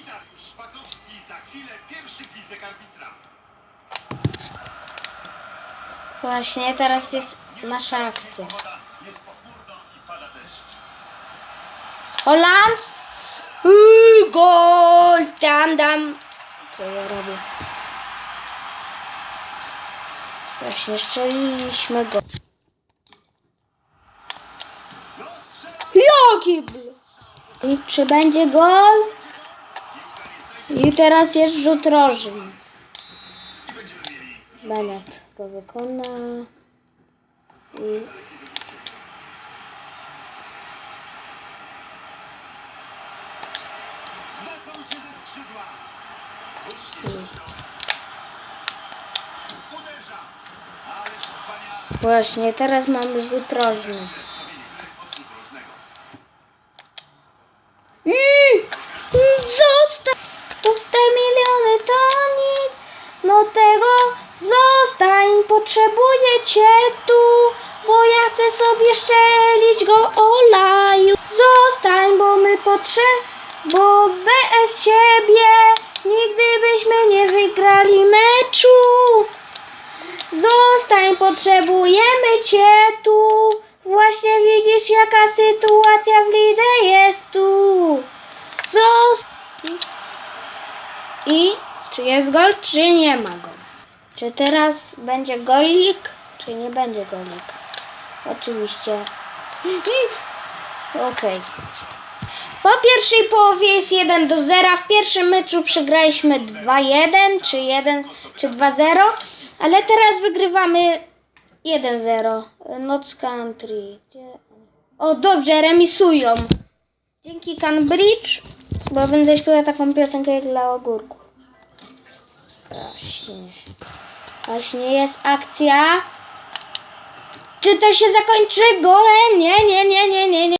I Dariusz Szpakowski. Za chwilę pierwszy gwizdek arbitra. Właśnie teraz jest nasza akcja. Jest pochmurno i pada deszcz. Holand! Gol! Dam, dam. Co ja robię? Właśnie strzeliliśmy go. Jaki bl... I czy będzie gol? I teraz jest rzut rożny. Bennett go wykona. I... Właśnie, teraz mamy rzut rożny. Tego zostań, potrzebuję cię tu, bo ja chcę sobie szczelić go olaju. Zostań, bo my potrze, bo bez siebie nigdy byśmy nie wygrali meczu. Zostań, potrzebujemy cię tu. Właśnie widzisz, jaka sytuacja w lidze jest tu. Zostań. I czy jest gol, czy nie ma go? Czy teraz będzie golik, czy nie będzie golik? Oczywiście. Okej. Po pierwszej połowie jest 1 do 0. W pierwszym meczu przegraliśmy 2-1, czy 1, czy 2-0, ale teraz wygrywamy 1-0. Noc Country. O, dobrze, remisują. Dzięki Cambridge, bo będę śpiewał taką piosenkę jak dla ogórków. Właśnie. Właśnie jest akcja. Czy to się zakończy golem? Nie, nie, nie, nie, nie, nie.